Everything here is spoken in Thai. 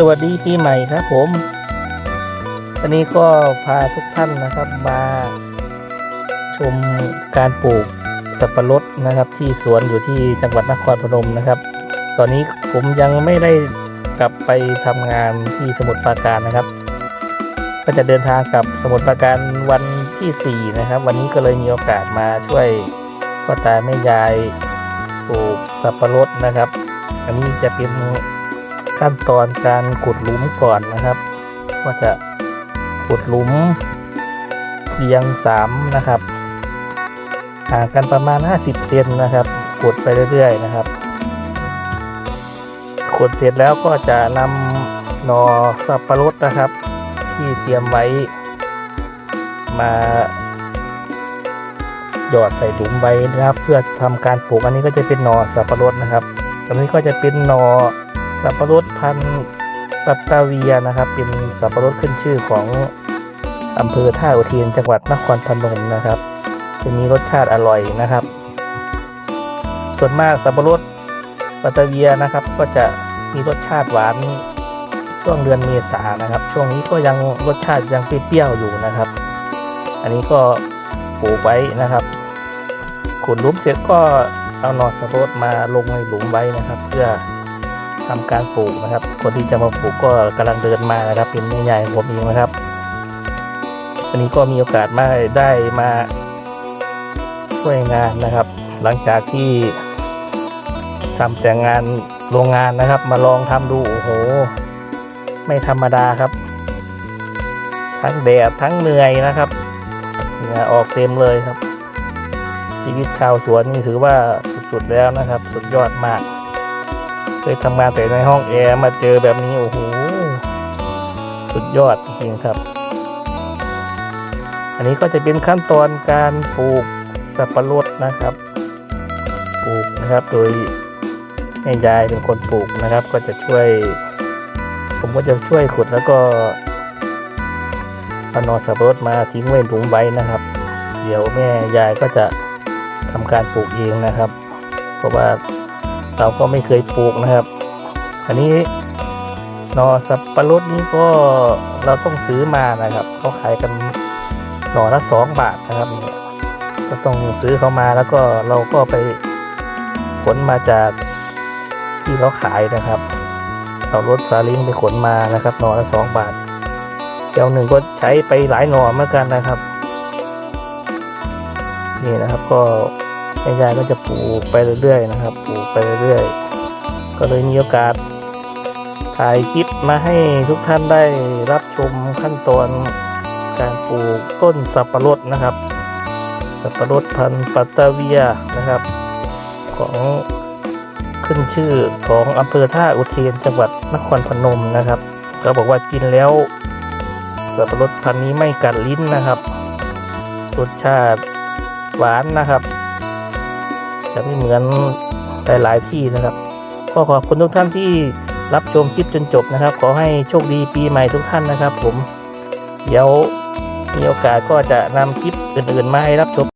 สวัสดีปีใหม่ครับผมวันนี้ก็พาทุกท่านนะครับมาชมการปลูกสับปะรดนะครับ ที่สวนอยู่ที่จังหวัดนครพนมนะครับ ตอนนี้ผมยังไม่ได้กลับไปทำงานที่สมุทรปราการนะครับ ก็จะเดินทางกลับสมุทรปราการวันที่4นะครับ วันนี้ก็เลยมีโอกาสมาช่วยพ่อตาแม่ยายปลูกสับปะรดนะครับ อันนี้จะเป็น ขั้นตอนการขุดหลุมก่อนนะครับว่าจะขุดหลุมเรียงสามนะครับห่างกันประมาณ 50 เซนนะครับขุดไปเรื่อยๆนะครับขุดเสร็จแล้วก็จะนำนอสับปะรดนะครับ ที่เตรียมไว้มาหยอดใส่หลุมไว้นะครับ เพื่อทำการปลูกอันนี้ก็จะเป็นนอสับปะรดนะครับอันนี้ก็จะเป็นนอ สับปะรดพันธุ์ปัตตาเวียนะครับ เป็นสับปะรดขึ้นชื่อของอำเภอท่าอุเทนจังหวัดนครพนมนะครับ จะมีรสชาติอร่อยนะครับ ส่วนมากสับปะรดปัตตาเวียนะครับ ก็จะมีรสชาติหวานช่วงเดือนเมษานะครับ ช่วงนี้ก็ยังรสชาติยังเปรี้ยวๆอยู่นะครับ อันนี้ก็ปลูกไว้นะครับขุดลุมเสร็จก็เอาหนอสับปะรดมาลงในหลุมไว้นะครับ เพื่อ ทำการปลูกนะครับ คนที่จะมาปลูกก็กำลังเดินมานะครับ เป็นแม่ใหญ่ผมเองนะครับวันนี้ก็มีโอกาสมาได้มาช่วยงานนะครับ หลังจากที่ทำแต่งานโรงงานนะครับ มาลองทำดูโอ้โห ไม่ธรรมดาครับ ทั้งแดดทั้งเหนื่อยนะครับเหงื่อออกเต็มเลยครับชีวิตชาวสวนนี่ถือว่าสุดๆแล้วนะครับ สุดยอดมาก เคยทำงานแต่ในห้องแอร์มาเจอแบบนี้ โอ้โห สุดยอดจริงครับ อันนี้ก็จะเป็นขั้นตอนการปลูกสับปะรดนะครับ ปลูกนะครับโดยแม่ยายเป็นคนปลูกนะครับ ก็จะช่วย ผมก็จะช่วยขุดแล้วก็เอานอสับปะรดมาทิ้งไว้หลุมไว้นะครับ เดี๋ยวแม่ยายก็จะทำการปลูกเองนะครับ เพราะว่า เราก็ไม่เคยปลูกนะครับ อันนี้นอสับปะรดนี้ก็เราต้องซื้อมานะครับเขาขายกันหน่อละสองบาทนะครับก็ต้องซื้อเขามาแล้วก็เราก็ไปขนมาจากที่เขาขายนะครับเอารถซาเลิงไปขนมานะครับหน่อละสองบาทเที่ยวหนึ่งก็ใช้ไปหลายหน่อเหมือนกันนะครับ นี่นะครับก็ ยายก็จะปลูกไปเรื่อยๆนะครับ ปลูกไปเรื่อยๆ ก็เลยมีโอกาสถ่ายคลิปมาให้ทุกท่านได้รับชมขั้นตอนการปลูกต้นสับปะรดนะครับ สับปะรดพันธุ์ปัตตาเวียนะครับ ของขึ้นชื่อของอำเภอท่าอุเทนจังหวัดนครพนมนะครับเขาบอกว่ากินแล้ว สับปะรดพันธุ์นี้ไม่กัดลิ้นนะครับรสชาติหวานนะครับ จะไม่เหมือนหลายๆที่นะครับก็ขอบคุณทุกท่านที่รับชมคลิปจนจบนะครับ ขอให้โชคดีปีใหม่ทุกท่านนะครับ ผม เดี๋ยวมีโอกาสก็จะนำคลิปอื่นๆมาให้รับชม